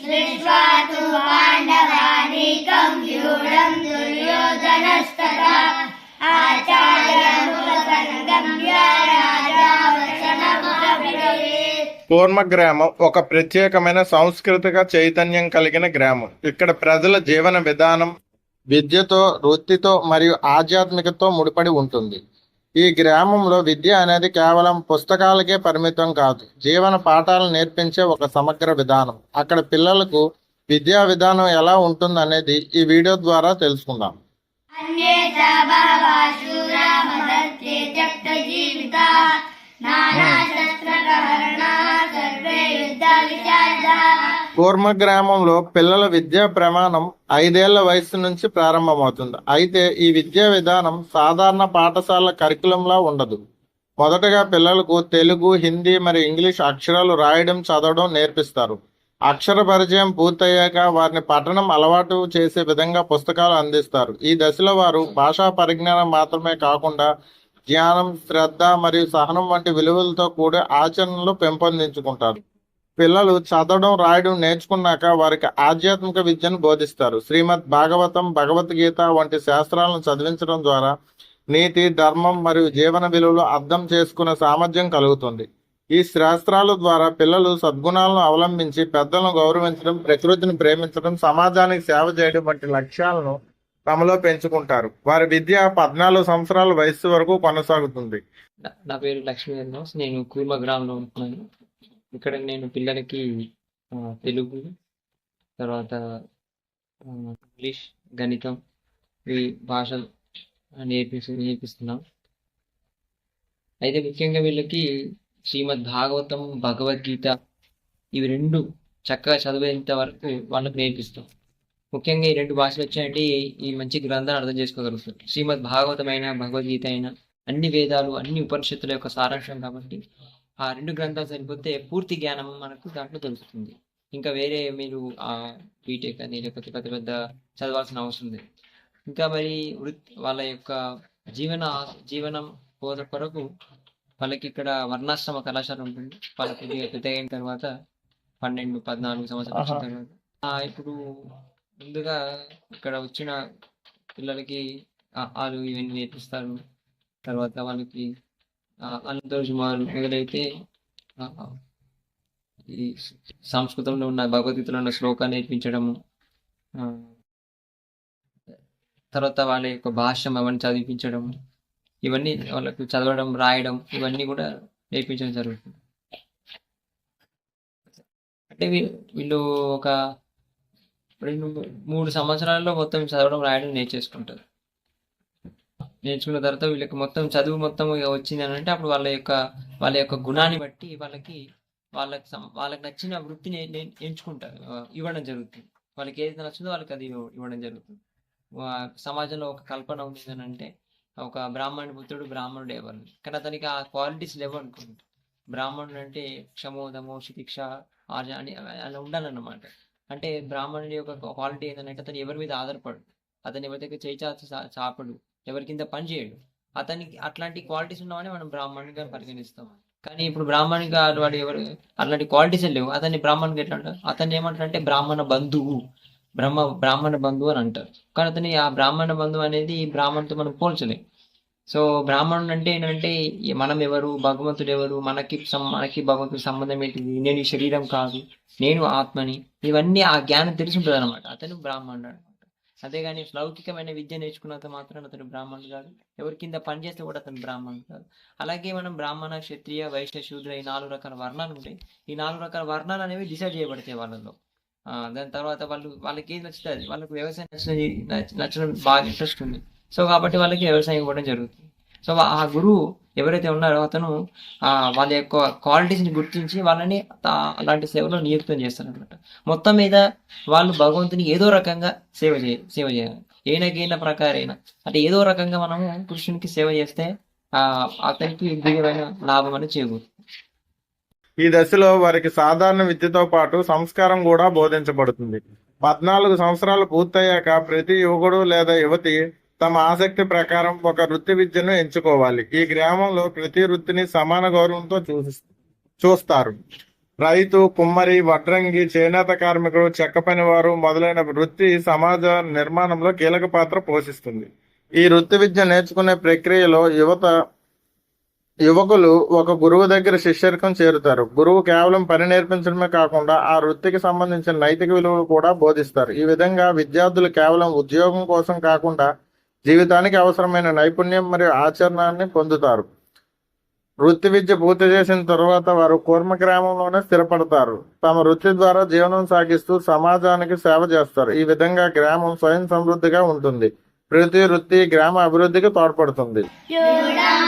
दृष्ट्वा तु पाण्डवानीकं व्यूढं दुर्योधनस्तथा आचार्यमुपसङ्गम्य राजा वचनमब्रवीत् కూర్మ గ్రామం ఒక ప్రత్యేకమైన సాంస్కృతిక చైతన్యం కలిగిన గ్రామం ఇక్కడ ప్రజల జీవన విధానం విద్యతో వృత్తితో మరియు ఆధ్యాత్మికతో ముడిపడి ఉంటుంది ఈ గ్రామంలో విద్య అనేది కేవలం పుస్తకాలకే పరిమితం కాదు జీవన పాఠాలు నేర్పించే ఒక సమగ్ర విధానం. అక్కడ పిల్లలకు విద్యా విధానం ఎలా ఉంటుందనేది ఈ వీడియో ద్వారా తెలుసుకుందాం. జీవిత కూర్మ గ్రామంలో పిల్లల విద్యా ప్రమాణం ఐదేళ్ళ వయసు నుంచి ప్రారంభమవుతుంది. అయితే ఈ విద్యా విధానం సాధారణ పాఠశాల కరికులంలా ఉండదు. మొదటగా పిల్లలకు తెలుగు హిందీ మరియు ఇంగ్లీష్ అక్షరాలు రాయడం చదవడం నేర్పిస్తారు. అక్షర పరిచయం పూర్తయ్యాక వారిని పఠనం అలవాటు చేసే విధంగా పుస్తకాలు అందిస్తారు. ఈ దశలో వారు భాషా పరిజ్ఞానం మాత్రమే కాకుండా జ్ఞానం శ్రద్ధ మరియు సహనం వంటి విలువలతో కూడా ఆచరణలు పెంపొందించుకుంటారు. పిల్లలు చదవడం రాయడం నేర్చుకున్నాక వారికి ఆధ్యాత్మిక విద్యను బోధిస్తారు. శ్రీమద్ భాగవతం భగవద్గీత వంటి శాస్త్రాలను చదివించడం ద్వారా నీతి ధర్మం మరియు జీవన విలువలు అర్థం చేసుకునే సామర్థ్యం కలుగుతుంది. ఈ శాస్త్రాల ద్వారా పిల్లలు సద్గుణాలను అవలంబించి పెద్దలను గౌరవించడం ప్రకృతిని ప్రేమించడం సమాజానికి సేవ చేయడం వంటి లక్ష్యాలను తమలో పెంచుకుంటారు. వారి విద్య పద్నాలుగు సంవత్సరాల వయస్సు వరకు కొనసాగుతుంది. నా- పేరు లక్ష్మీ నేను కూర్మ గ్రామంలో ఉంటున్నాను. ఇక్కడ నేను పిల్లలకి తెలుగు తర్వాత ఇంగ్లీష్ గణితం ఈ భాషలు నేర్పిస్తు నేర్పిస్తున్నాం. అయితే ముఖ్యంగా వీళ్ళకి శ్రీమద్ భాగవతం భగవద్గీత ఇవి రెండు చక్కగా చదివేంత వరకు వాళ్ళకి నేర్పిస్తాం. ముఖ్యంగా ఈ రెండు భాషలు వచ్చాయంటే ఈ మంచి గ్రంథాన్ని అర్థం చేసుకోగలుగుతారు. శ్రీమద్ భాగవతం అయినా భగవద్గీత అయినా అన్ని వేదాలు అన్ని ఉపనిషత్తుల యొక్క సారాంశం కాబట్టి ఆ రెండు గ్రంథాలు సరిపోతే పూర్తి జ్ఞానం మనకు దాంట్లో దొరుకుతుంది. ఇంకా వేరే మీరు ఆ బీటెక్ అని లేకపోతే పెద్ద పెద్ద చదవాల్సిన అవసరం లేదు. ఇంకా మరి వృత్తి వాళ్ళ యొక్క జీవన జీవనం పోత కొరకు వాళ్ళకి ఇక్కడ వర్ణాశ్రమ కళాశాల ఉంటుంది. వాళ్ళకి కొద్దిగా పెద్దగా అయిన తర్వాత పన్నెండు పద్నాలుగు సంవత్సరాల. తర్వాత. ఆ, ఇప్పుడు ముందుగా ఇక్కడ వచ్చిన పిల్లలకి ఆలు ఇవన్నీ నేర్పిస్తారు. తర్వాత వాళ్ళకి అనంతరం సుమారు మొదలైతే ఈ సంస్కృతంలో ఉన్న భగవద్గీతలో ఉన్న శ్లోకాన్ని నేర్పించడము తర్వాత వాళ్ళ యొక్క భాష్యం అవన్నీ చదివించడం ఇవన్నీ వాళ్ళకు చదవడం రాయడం ఇవన్నీ కూడా నేర్పించడం జరుగుతుంది. అంటే వీళ్ళు ఒక రెండు మూడు సంవత్సరాల్లో మొత్తం చదవడం రాయడం నేర్చేసుకుంటారు. నేర్చుకున్న తర్వాత వీళ్ళకి మొత్తం చదువు మొత్తం ఇక వచ్చింది అని అంటే అప్పుడు వాళ్ళ యొక్క వాళ్ళ యొక్క గుణాన్ని బట్టి వాళ్ళకి వాళ్ళకి వాళ్ళకి నచ్చిన వృత్తిని ఎంచుకుంటారు ఇవ్వడం జరుగుతుంది. వాళ్ళకి ఏది నచ్చిందో వాళ్ళకి అది ఇవ్వడం జరుగుతుంది. వా- సమాజంలో ఒక కల్పన ఉంది అని అంటే ఒక బ్రాహ్మణుడి పుత్రుడు బ్రాహ్మణుడు ఎవరు? కానీ అతనికి ఆ క్వాలిటీస్ లేవు అనుకుంటా. బ్రాహ్మణుడు అంటే క్షమోదమో శితిక్ష ఆర్జ అని అలా ఉండాలన్నమాట. అంటే బ్రాహ్మణుడి యొక్క క్వాలిటీ ఏంటంటే అతను ఎవరి మీద ఆధారపడు. అతను ఎవరి దగ్గర చేయి చాపడు. ఎవరి కింద పని చేయడు. అతనికి అట్లాంటి క్వాలిటీస్ ఉన్నామని మనం బ్రాహ్మణుడిగా పరిగణిస్తాం. కానీ ఇప్పుడు బ్రాహ్మణుడిగా వాడు ఎవరు అట్లాంటి క్వాలిటీస్ లేవు. అతన్ని బ్రాహ్మణుడిగా ఎట్లా అంటారు? అతన్ని ఏమంటారు అంటే బ్రాహ్మణ బంధువు బ్రహ్మ బ్రాహ్మణ బంధువు అని అంటారు. కానీ అతని ఆ బ్రాహ్మణ బంధువు అనేది బ్రాహ్మణుతో మనం పోల్చలేం. సో బ్రాహ్మణుడు అంటే ఏంటంటే మనం ఎవరు భగవంతుడు ఎవరు మనకి మనకి భగవంతుడి సంబంధం ఏంటిది? నేను ఈ శరీరం కాదు నేను ఆత్మని. ఇవన్నీ ఆ జ్ఞానం తెలిసి ఉంటుంది అనమాట అతను బ్రాహ్మణుడు. అంతేగాని లౌకికమైన విద్య నేర్చుకున్నంత మాత్రం అతను బ్రాహ్మణుడు కాదు. ఎవరి కింద పని చేస్తే కూడా అతను బ్రాహ్మణుడు కాదు. అలాగే మనం బ్రాహ్మణ క్షత్రియ వైశ్య శూద్ర ఈ నాలుగు రకాల వర్ణాలు ఉంటాయి ఈ నాలుగు రకాల వర్ణాలు అనేవి డిసైడ్ చేయబడతాయి వాళ్ళలో దాని తర్వాత వాళ్ళు వాళ్ళకి ఏది నచ్చుతుంది? వాళ్ళకి వ్యవసాయం నచ్చిన నచ్చడం బాగా ఇంట్రెస్ట్ ఉంది. సో కాబట్టి వాళ్ళకి వ్యవసాయం ఇవ్వడం జరుగుతుంది. సో ఆ గురువు ఎవరైతే ఉన్నారో అతను వాళ్ళ యొక్క క్వాలిటీస్ని గుర్తించి వాళ్ళని అలాంటి సేవలో నియుక్తం చేస్తారనమాట మొత్తం మీద వాళ్ళు భగవంతుని ఏదో రకంగా సేవ చేయ సేవ చేయాలి. ఏనకైన ప్రకారైన అంటే ఏదో రకంగా మనము కృష్ణునికి సేవ చేస్తే అతనికి దివ్యమైన లాభం అని చేకూరుతుంది. ఈ దశలో వారికి సాధారణ విద్యతో పాటు సంస్కారం కూడా బోధించబడుతుంది. పద్నాలుగు సంవత్సరాలు పూర్తయ్యాక ప్రతి యువకుడు లేదా యువతి తమ ఆసక్తి ప్రకారం ఒక వృత్తి విద్యను ఎంచుకోవాలి. ఈ గ్రామంలో ప్రతి వృత్తిని సమాన గౌరవంతో చూసి చూస్తారు. రైతు కుమ్మరి వడ్రంగి చేనేత కార్మికుడు చెక్క పనివారు మొదలైన వృత్తి సమాజ నిర్మాణంలో కీలక పాత్ర పోషిస్తుంది. ఈ వృత్తి విద్య నేర్చుకునే ప్రక్రియలో యువత యువకులు ఒక గురువు దగ్గర శిష్యరికం చేరుతారు. గురువు కేవలం పని నేర్పించడమే కాకుండా ఆ వృత్తికి సంబంధించిన నైతిక విలువలు కూడా బోధిస్తారు. ఈ విధంగా విద్యార్థులు కేవలం ఉద్యోగం కోసం కాకుండా జీవితానికి అవసరమైన నైపుణ్యం మరియు ఆచరణాన్ని పొందుతారు. వృత్తి విద్య పూర్తి చేసిన తరువాత వారు కూర్మ గ్రామంలోనే స్థిరపడతారు. తమ వృత్తి ద్వారా జీవనం సాగిస్తూ సమాజానికి సేవ చేస్తారు. ఈ విధంగా గ్రామం స్వయం సమృద్ధిగా ఉంటుంది. ప్రతి వృత్తి గ్రామ అభివృద్ధికి తోడ్పడుతుంది. शूरं